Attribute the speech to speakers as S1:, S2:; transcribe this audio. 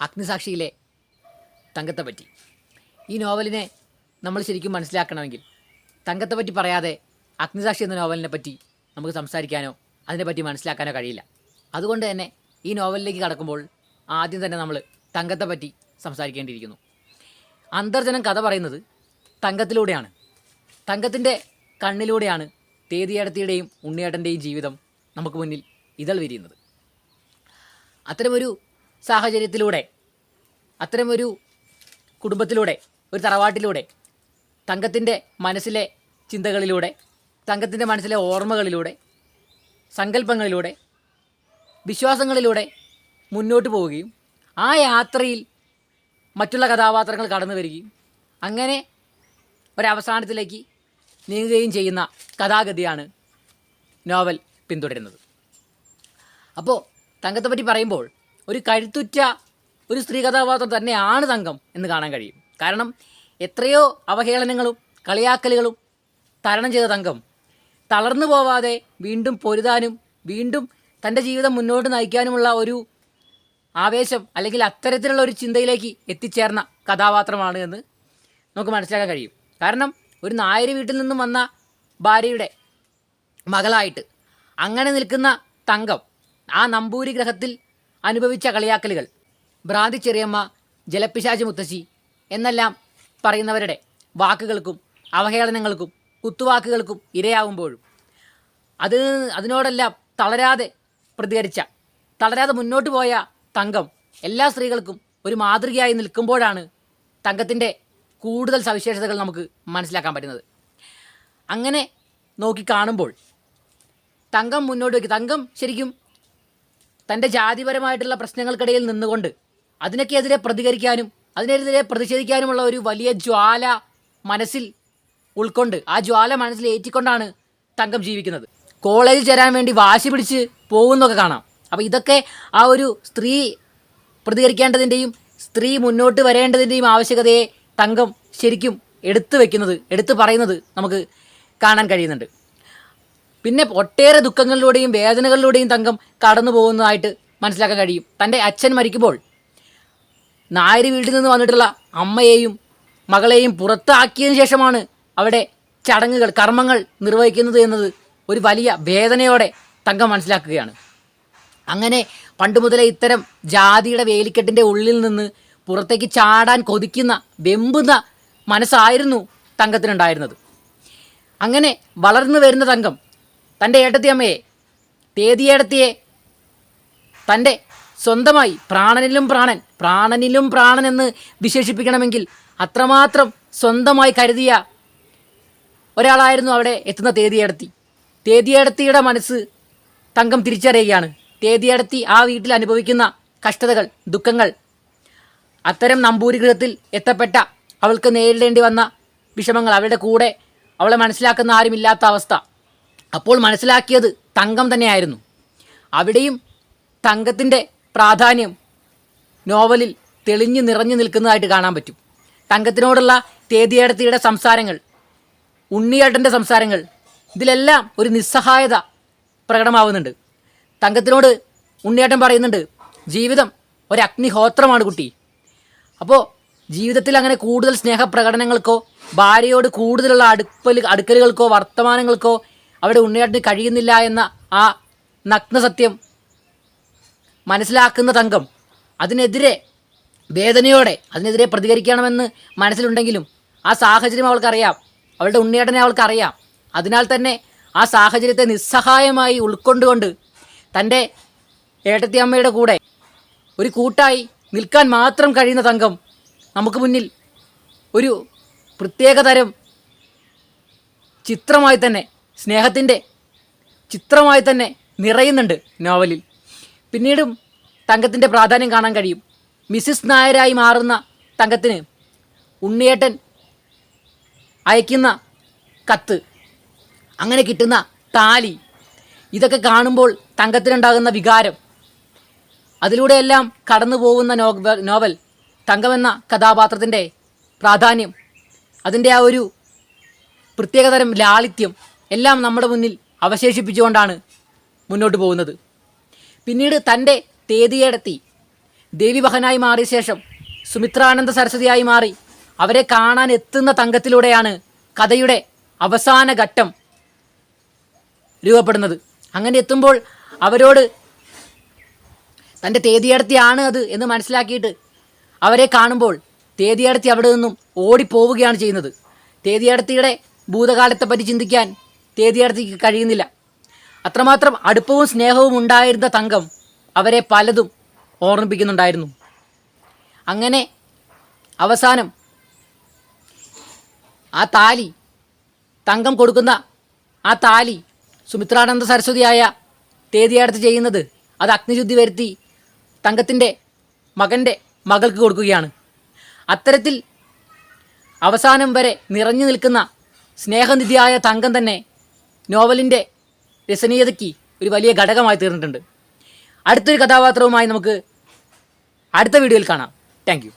S1: അഗ്നിസാക്ഷിയിലെ തങ്കത്തെ പറ്റി ഈ നോവലിനെ നമ്മൾ ശരിക്കും മനസ്സിലാക്കണമെങ്കിൽ തങ്കത്തെ പറ്റി പറയാതെ അഗ്നിസാക്ഷി എന്ന നോവലിനെ പറ്റി നമുക്ക് സംസാരിക്കാനോ അതിനെപ്പറ്റി മനസ്സിലാക്കാനോ കഴിയില്ല. അതുകൊണ്ട് തന്നെ ഈ നോവലിലേക്ക് കടക്കുമ്പോൾ ആദ്യം തന്നെ നമ്മൾ തങ്കത്തെ പറ്റി സംസാരിക്കേണ്ടിയിരിക്കുന്നു. അന്തർജനം കഥ പറയുന്നത് തങ്കത്തിലൂടെയാണ്. തങ്കത്തിന്റെ കണ്ണിലൂടെയാണ് തേതിയേടത്തിയുടെയും ഉണ്ണിയേട്ടന്റെയും ജീവിതം നമുക്ക് മുന്നിൽ ഇതൾ വിരിയുന്നത്. അത്തരമൊരു സാഹചര്യത്തിലൂടെ അത്തരമൊരു കുടുംബത്തിലൂടെ ഒരു തറവാട്ടിലൂടെ തങ്കത്തിന്റെ മനസ്സിലെ ചിന്തകളിലൂടെ തങ്കത്തിന്റെ മനസ്സിലെ ഓർമ്മകളിലൂടെ സങ്കല്പങ്ങളിലൂടെ വിശ്വാസങ്ങളിലൂടെ മുന്നോട്ട് പോവുകയും ആ യാത്രയിൽ മറ്റുള്ള കഥാപാത്രങ്ങൾ കടന്നു വരികയും അങ്ങനെ ഒരവസാനത്തിലേക്ക് നീങ്ങുകയും ചെയ്യുന്ന കഥാഗതിയാണ് നോവൽ പിന്തുടരുന്നത്. അപ്പോൾ തങ്കത്തെ പറ്റി പറയുമ്പോൾ ഒരു കഴുത്തുറ്റ ഒരു സ്ത്രീ കഥാപാത്രം തന്നെയാണ് തങ്കം എന്ന് കാണാൻ കഴിയും. കാരണം എത്രയോ അവഹേളനങ്ങളും കളിയാക്കലുകളും തരണം ചെയ്ത തങ്കം. തളർന്നു പോവാതെ വീണ്ടും പൊരുതാനും വീണ്ടും തന്റെ ജീവിതം മുന്നോട്ട് നയിക്കാനുമുള്ള ഒരു ആവേശം അല്ലെങ്കിൽ അത്തരത്തിലുള്ള ഒരു ചിന്തയിലേക്ക് എത്തിച്ചേർന്ന കഥാപാത്രമാണ് എന്ന് നമുക്ക് മനസ്സിലാക്കാൻ കഴിയും. കാരണം ഒരു നായർ വീട്ടിൽ നിന്നും വന്ന ഭാര്യയുടെ മകളായിട്ട് അങ്ങനെ നിൽക്കുന്ന തങ്കം ആ നമ്പൂരി ഗ്രഹത്തിൽ അനുഭവിച്ച കളിയാക്കലുകൾ. ഭ്രാന്തി ചെറിയമ്മ ജലപ്പിശാചി മുത്തശ്ശി എന്നെല്ലാം പറയുന്നവരുടെ വാക്കുകൾക്കും അവഹേളനങ്ങൾക്കും കുത്തുവാക്കുകൾക്കും ഇരയാവുമ്പോഴും അത് അതിനോടെല്ലാം തളരാതെ പ്രതികരിച്ച തളരാതെ മുന്നോട്ട് പോയ തങ്കം എല്ലാ സ്ത്രീകൾക്കും ഒരു മാതൃകയായി നിൽക്കുമ്പോഴാണ് തങ്കത്തിന്റെ കൂടുതൽ സവിശേഷതകൾ നമുക്ക് മനസ്സിലാക്കാൻ പറ്റുന്നത്. അങ്ങനെ നോക്കി കാണുമ്പോൾ തങ്കം മുന്നോട്ട് വയ്ക്കും. തങ്കം ശരിക്കും തന്റെ ജാതിപരമായിട്ടുള്ള പ്രശ്നങ്ങൾക്കിടയിൽ നിന്നുകൊണ്ട് അതിനൊക്കെതിരെ പ്രതികരിക്കാനും അതിനെതിരെ പ്രതിഷേധിക്കാനുമുള്ള ഒരു വലിയ ജ്വാല മനസ്സിൽ ഉൾക്കൊണ്ട് ആ ജ്വാല മനസ്സിൽ ഏറ്റിക്കൊണ്ടാണ് തങ്കം ജീവിക്കുന്നത്. കോളേജിൽ ചേരാൻ വേണ്ടി വാശി പിടിച്ച് പോകുന്നൊക്കെ കാണാം. അപ്പോൾ ഇതൊക്കെ ആ ഒരു സ്ത്രീ പ്രതികരിക്കേണ്ടതിന്റെയും സ്ത്രീ മുന്നോട്ട് വരേണ്ടതിന്റെയും ആവശ്യകതയെ തങ്കം ശരിക്കും എടുത്തു വെക്കുന്നത് എടുത്തു പറയുന്നത് നമുക്ക് കാണാൻ കഴിയുന്നുണ്ട്. പിന്നെ ഒട്ടേറെ ദുഃഖങ്ങളിലൂടെയും വേദനകളിലൂടെയും തങ്കം കടന്നു പോകുന്നതായിട്ട് മനസ്സിലാക്കാൻ കഴിയും. തന്റെ അച്ഛൻ മരിക്കുമ്പോൾ നായർ വീട്ടിൽ നിന്ന് വന്നിട്ടുള്ള അമ്മയെയും മകളെയും പുറത്താക്കിയതിനു ശേഷമാണ് അവിടെ ചടങ്ങുകൾ കർമ്മങ്ങൾ നിർവഹിക്കുന്നത് എന്നത് ഒരു വലിയ വേദനയോടെ തങ്കം മനസ്സിലാക്കുകയാണ്. അങ്ങനെ പണ്ട് മുതലേ ഇത്തരം ജാതിയുടെ വേലിക്കെട്ടിന്റെ ഉള്ളിൽ നിന്ന് പുറത്തേക്ക് ചാടാൻ കൊതിക്കുന്ന വെമ്പുന്ന മനസ്സായിരുന്നു തങ്കത്തിനുണ്ടായിരുന്നത്. അങ്ങനെ വളർന്നു വരുന്ന തങ്കം തന്റെ ഏട്ടത്തിയമ്മയെ തേതിയേടത്തിയെ തന്റെ സ്വന്തമായി പ്രാണനിലും പ്രാണൻ പ്രാണനിലും പ്രാണൻ എന്ന് വിശേഷിപ്പിക്കണമെങ്കിൽ അത്രമാത്രം സ്വന്തമായി കരുതിയ ഒരാളായിരുന്നു അവിടെ എത്തുന്ന തേതിയേടത്തി തേതിയേടത്തിയുടെ മനസ്സ് തങ്കം തിരിച്ചറിയുകയാണ്. തേതിയേടത്തി ആ വീട്ടിൽ അനുഭവിക്കുന്ന കഷ്ടതകൾ ദുഃഖങ്ങൾ അത്തരം നമ്പൂരി ഗൃഹത്തിൽ എത്തപ്പെട്ട അവൾക്ക് നേരിടേണ്ടി വന്ന വിഷമങ്ങൾ അവരുടെ കൂടെ അവളെ മനസ്സിലാക്കുന്ന ആരുമില്ലാത്ത അവസ്ഥ അപ്പോൾ മനസ്സിലാക്കിയത് തങ്കം തന്നെയായിരുന്നു. അവിടെയും തങ്കത്തിന്റെ പ്രാധാന്യം നോവലിൽ തെളിഞ്ഞു നിറഞ്ഞു നിൽക്കുന്നതായിട്ട് കാണാൻ പറ്റും. തങ്കത്തിനോടുള്ള തേതിയേടത്തിയുടെ സംസാരങ്ങൾ ഉണ്ണിയേട്ടന്റെ സംസാരങ്ങൾ ഇതിലെല്ലാം ഒരു നിസ്സഹായത പ്രകടമാവുന്നുണ്ട്. തങ്കത്തിനോട് ഉണ്ണിയേട്ടൻ പറയുന്നുണ്ട് ജീവിതം ഒരു അഗ്നിഹോത്രമാണ് കുട്ടി. അപ്പോൾ ജീവിതത്തിൽ അങ്ങനെ കൂടുതൽ സ്നേഹപ്രകടനങ്ങൾക്കോ ഭാര്യയോട് കൂടുതലുള്ള അടുപ്പൽ അടുക്കലുകൾക്കോ വർത്തമാനങ്ങൾക്കോ അവിടെ ഉണ്ണിയാട്ടിന് കഴിയുന്നില്ല എന്ന ആ നഗ്നസത്യം മനസ്സിലാക്കുന്ന തങ്കം അതിനെതിരെ വേദനയോടെ അതിനെതിരെ പ്രതികരിക്കണമെന്ന് മനസ്സിലുണ്ടെങ്കിലും ആ സാഹചര്യം അവൾക്കറിയാം. അവളുടെ ഉണ്ണിയേട്ടനെ അവൾക്കറിയാം. അതിനാൽ തന്നെ ആ സാഹചര്യത്തെ നിസ്സഹായമായി ഉൾക്കൊണ്ടുകൊണ്ട് തന്റെ ഏട്ടത്തിയമ്മയുടെ കൂടെ ഒരു കൂട്ടായി നിൽക്കാൻ മാത്രം കഴിയുന്ന തങ്കം നമുക്ക് മുന്നിൽ ഒരു പ്രത്യേകതരം ചിത്രമായി തന്നെ സ്നേഹത്തിന്റെ ചിത്രമായി തന്നെ നിറയുന്നുണ്ട് നോവലിൽ. പിന്നീടും തങ്കത്തിന്റെ പ്രാധാന്യം കാണാൻ കഴിയും. മിസ്സിസ് നായരായി മാറുന്ന തങ്കത്തിന് ഉണ്ണിയേട്ടൻ അയക്കുന്ന കത്ത് അങ്ങനെ കിട്ടുന്ന താലി ഇതൊക്കെ കാണുമ്പോൾ തങ്കത്തിനുണ്ടാകുന്ന വികാരം. അതിലൂടെയെല്ലാം കടന്നു പോകുന്ന നോവൽ തങ്കമെന്ന കഥാപാത്രത്തിന്റെ പ്രാധാന്യം അതിന്റെ ആ ഒരു പ്രത്യേകതരം ലാളിത്യം എല്ലാം നമ്മുടെ മുന്നിൽ അവശേഷിപ്പിച്ചുകൊണ്ടാണ് മുന്നോട്ട് പോകുന്നത്. പിന്നീട് തന്റെ തേതിയേടത്തി ദേവിവഹനായി മാറിയ ശേഷം സുമിത്രാനന്ദ സരസ്വതിയായി മാറി അവരെ കാണാൻ എത്തുന്ന തങ്കത്തിലൂടെയാണ് കഥയുടെ അവസാന ഘട്ടം രൂപപ്പെടുന്നത്. അങ്ങനെ എത്തുമ്പോൾ അവരോട് തന്റെ തേതിയടത്തിയാണ് അത് എന്ന് മനസ്സിലാക്കിയിട്ട് അവരെ കാണുമ്പോൾ തേതിയടത്തി അവിടെ നിന്നും ഓടിപ്പോവുകയാണ് ചെയ്യുന്നത്. തേതിയടത്തിയുടെ ഭൂതകാലത്തെപ്പറ്റി ചിന്തിക്കാൻ തേതിയടത്തിക്ക് കഴിയുന്നില്ല. അത്രമാത്രം അടുപ്പവും സ്നേഹവും ഉണ്ടായിരുന്ന തങ്കം അവരെ പലതും ഓർമ്മിപ്പിക്കുന്നുണ്ടായിരുന്നു. അങ്ങനെ അവസാനം ആ താലി തങ്കം കൊടുക്കുന്ന ആ താലി സുമിത്രാനന്ദ സരസ്വതിയായ തേതിയാടത്ത് ചെയ്യുന്നത് അത് അഗ്നിശുദ്ധി വരുത്തി തങ്കത്തിന്റെ മകന്റെ മകൾക്ക് കൊടുക്കുകയാണ്. അത്തരത്തിൽ അവസാനം വരെ നിറഞ്ഞു നിൽക്കുന്ന സ്നേഹനിധിയായ തങ്കം തന്നെ നോവലിന്റെ രസനീയതയ്ക്ക് ഒരു വലിയ ഘടകമായി തീർന്നിട്ടുണ്ട്. അടുത്തൊരു കഥാപാത്രവുമായി നമുക്ക് അടുത്ത വീഡിയോയിൽ കാണാം. താങ്ക്